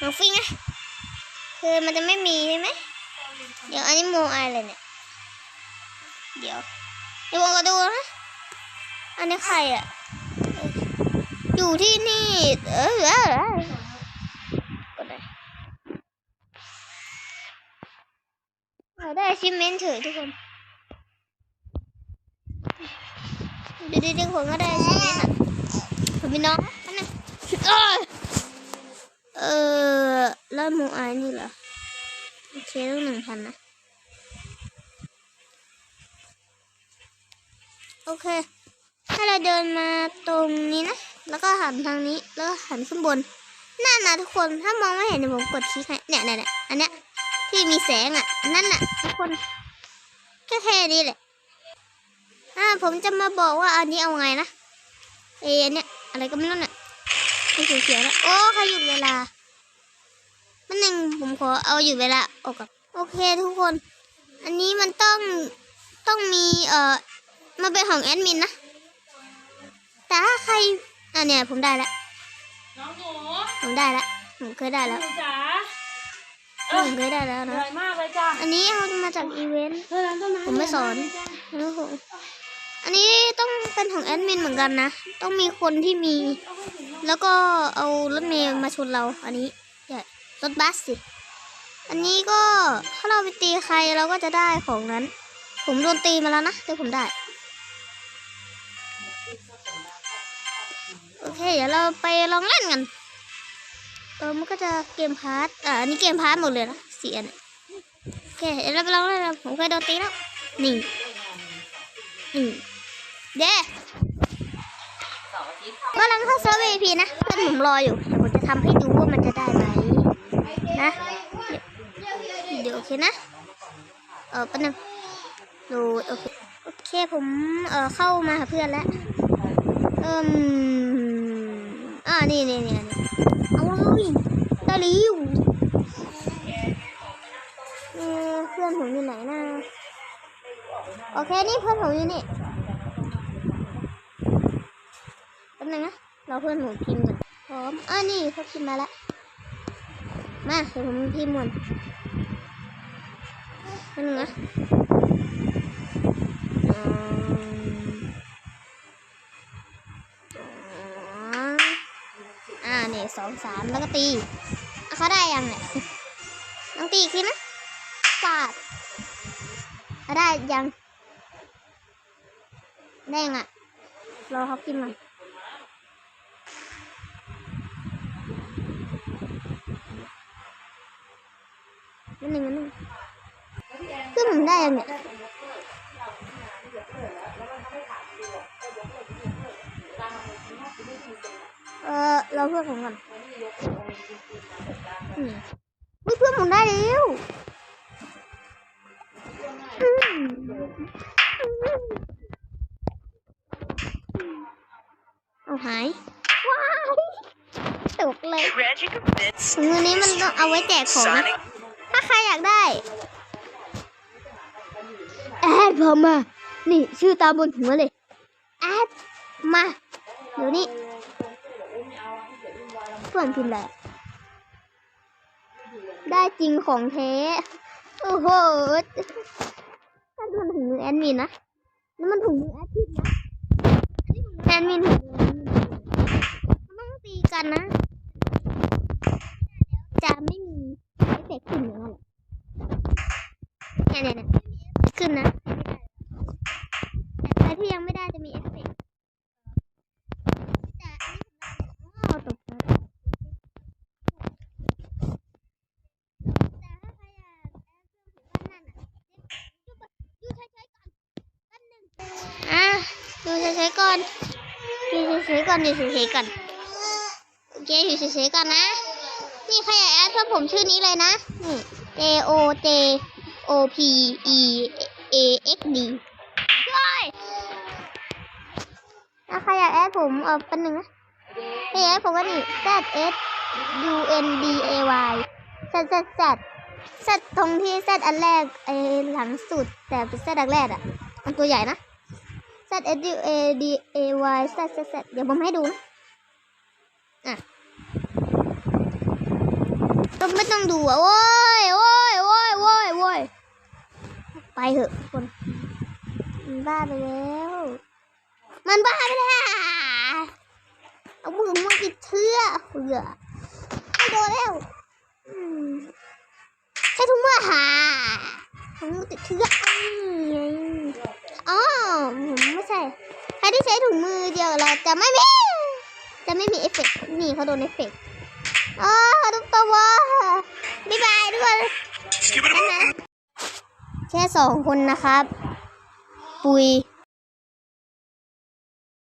หางฟิงอะคือมันจะไม่มีใช่ไหมเดี๋ยวอันนี้โมอะไรเนี่ยเดี๋ยวเดี๋ยวผมก็ดูนะอันนี้ใครอะอยู่ที่นี่เออเออกดเลยเราได้ชิมเมนเฉยทุกคนดูดิทุกคนก็ได้ชิมเมนอะผมมีน้องอันนึง เออเออแล้วโมอายนี่เหรอโอเคต้องหนึ่งพันนะโอเคถ้เราเดินมาตรงนี้นะ แล้วก็หันทางนี้ แล้วก็หันขึ้นบนนั่นนะทุกคน ถ้ามองไม่เห็นเดี๋ยวผมกดคลิกให้เนี่ยเนี่ยเนี่ยอันเนี้ยที่มีแสงอะ นั่นน่ะทุกคนแค่แค่นี้แหละ อ่า ผมจะมาบอกว่าอันนี้เอาไงนะ เอยอันเนี้ยอะไรก็ไม่รู้เนี่ย ไม่เขียวๆแล้วโอ้ใครหยุดเวลามันหนึ่งผมขอเอาหยุดเวลาออกก่อนโอเคทุกคน อันนี้มันต้องต้องมีเอ่อมันเป็นของแอดมินนะ แต่ถ้าใครอะเนี่ยผมได้แล้วน้องหนูผมได้แล้วผมเคยได้หแล้วนูจ๋าผมเคยได้แล้วเหนะนื่อยมากเลยจ้าอันนี้เอามาจากอีเวนต์เธอนั้นต้นไม้ผมไม่สอนนะผมอันนี้ต้องเป็นของแอดมินเหมือนกันนะ ต้องมีคนที่มี แล้วก็เอารถเมล์มาชนเราอันนี้ใช่รถบัสสิอันนี้ก็ถ้าเราไปตีใครเราก็จะได้ของนั้น ผมโดนตีมาแล้วนะแต่ผมได้ โอเค เดี๋ยวเราไปลองเล่นกันเออมันก็จะเกมพาร์ทอ่าอันนี้เกมพาร์ทหมดเลยนะเสียเนี่ยโอเคเดี๋ยวเราไปลองเล่นกันผมเคยโดนตีแล้วนี่นี่เด้ กำลังเข้าเซิร์ฟ VIP นะเพื่อนผมรออยู่เดี๋ยวผมจะทำให้ดูว่ามันจะได้ไหมนะเดี๋ยวโอเคนะเออแป๊บนึงโหลดโอเคโอเคผมเออเข้ามาหาเพื่อนแล้วเอิมอ่านี่นี่นี่เอาเลยได้แลิวเออเพื่อนผมอยู่ไหนนะโอเคนี่เพื่อนผมอยู่นี่แป๊บ นึงนะเรอเพื่อนผมพิมพ์ก่อนพร้อมอ่านี่เขาพิมพ์มาแล้วมาเดี๋ยวผมพิมพ์ก่อนนึงนะอ่าเนี่ยสองสามแล้วก็ตีเขาได้ยังเนี่ยต้องตีอีกทีนะปาดได้ยังได้ยังอะ รอเขาพิมพ์มาอั นหนึ่งอันหนึ่งคือผมได้ยังเนี่ยเออเราเพื่อนผมก่อนอืมเฮ้ยเพื่อนผมได้แล้วอืมเอาหายว้ายตกเลย Tragic events ถุงมือนี้มันต้องเอาไว้แจกของนะ Sonic ถ้า ใครอยากได้แอดผมมา นี่ชื่อตามบนถุงมาเลยแอดมาเดี๋ยวนี้เพื่อนพิมพ์อะไรอะได้จริงของแท้ โอ้โหนั่นมันถุงมือแอดมินนะนั่นมันถุงมือแอดมินนะอันนี้ถุงแอดมินถุงมือแอดมินมันต้องตีกันนะไม่มีเอฟเฟกต์ขึ้นอย่างนั้น เนี่ยเนี่ยเนี่ยขึ้นนะ แต่ใครที่ยังไม่ได้จะมีเอฟเฟกต์แต่อันนี้ผมได้ตกแต่ถ้าใครอยากแล้วอยู่เฉยๆก่อนแป๊บนึงอะดูเฉยๆก่อนดูเฉยๆก่อนดูเฉยๆก่อนโอเคอยู่เฉยๆก่อนนะ นี่ใครอยากแอดเพื่อผมชื่อนี้เลยนะนี่ J O J O P E A X D ช่วยถ้าใครอยากแอดผมเออเป็นหนึ่งนะใครอยากแอดผมก็นี่ Z S U N D A Y Z Z Z Z ตรงที่ Z อันแรกไอหลังสุด แต่เป็น Z อันแรกอะมันตัวใหญ่นะ Z S U A D A Y Z Z Z เดี๋ยวผมให้ดูนะอะต้องไม่ต้องดูอะโว้ยโว้ยโว้ยโว้ยโว้ย ไปเถอะคนมันบ้าไปแล้ว มันบ้าไปแล้ว เอามือมาปิดเทือกเผื่อไม่โดนแล้วใช้ถุงมือหาถุงมือติดเทือกอืมอ๋อผมไม่ใช่ ใครที่ใช้ถุงมือเดียวเราจะไม่มี จะไม่มีเอฟเฟกนี่เขาโดนเอฟเฟกอ๋อทุกตัวบ๊ายบายด้วยนะ แค่สองคนนะครับ ปุย